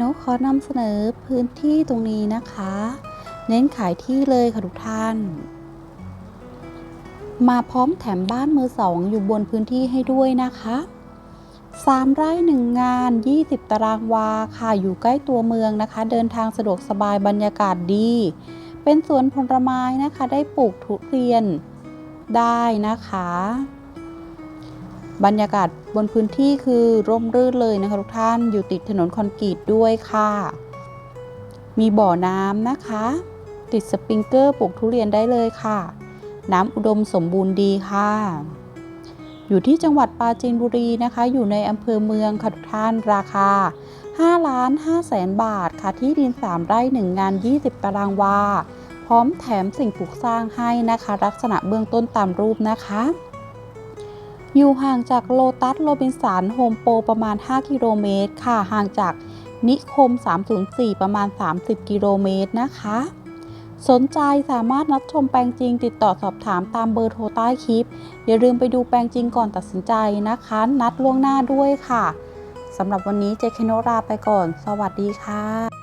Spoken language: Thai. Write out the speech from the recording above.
นกขอนำเสนอพื้นที่ตรงนี้นะคะ เน้นขายที่เลยค่ะทุกท่าน มาพร้อมแถมบ้านมือสองอยู่บนพื้นที่ให้ด้วยนะคะ3ไร่หนึ่งงาน 20 ตารางวาค่ะอยู่ใกล้ตัวเมืองนะคะ เดินทางสะดวกสบายบรรยากาศดี เป็นสวนผลไม้นะคะ ได้ปลูกทุเรียนได้นะคะ บรรยากาศบนพื้นที่คือร่มรื่นเลยนะคะทุกท่านอยู่ติดถนนคอนกรีตด้วยค่ะ มีบ่อน้ำนะคะ ติดสปริงเกอร์ปลูกทุเรียนได้เลยค่ะ น้ำอุดมสมบูรณ์ดีค่ะ อยู่ที่จังหวัดปราจีนบุรีนะคะ อยู่ในอำเภอเมืองค่ะทุกท่านราคา5ล้าน5แสนบาทค่ะที่ดิน 3 ไร่ 1 งาน 20 ตารางวา พร้อมแถมสิ่งปลูกสร้างให้นะคะ ลักษณะเบื้องต้นตามรูปนะคะ อยู่ห่างจากโลตัสโรบินสันโฮมโปรประมาณ 5 กิโลเมตรค่ะ ห่างจากนิคม 304 ประมาณ 30 กิโลเมตรนะคะ สนใจสามารถนัดชมแปลงจริง ติดต่อสอบถามตามเบอร์โทรใต้คลิป อย่าลืมไปดูแปลงจริงก่อนตัดสินใจนะคะ นัดล่วงหน้าด้วยค่ะสำหรับวันนี้เจคโนราไปก่อน สวัสดีค่ะ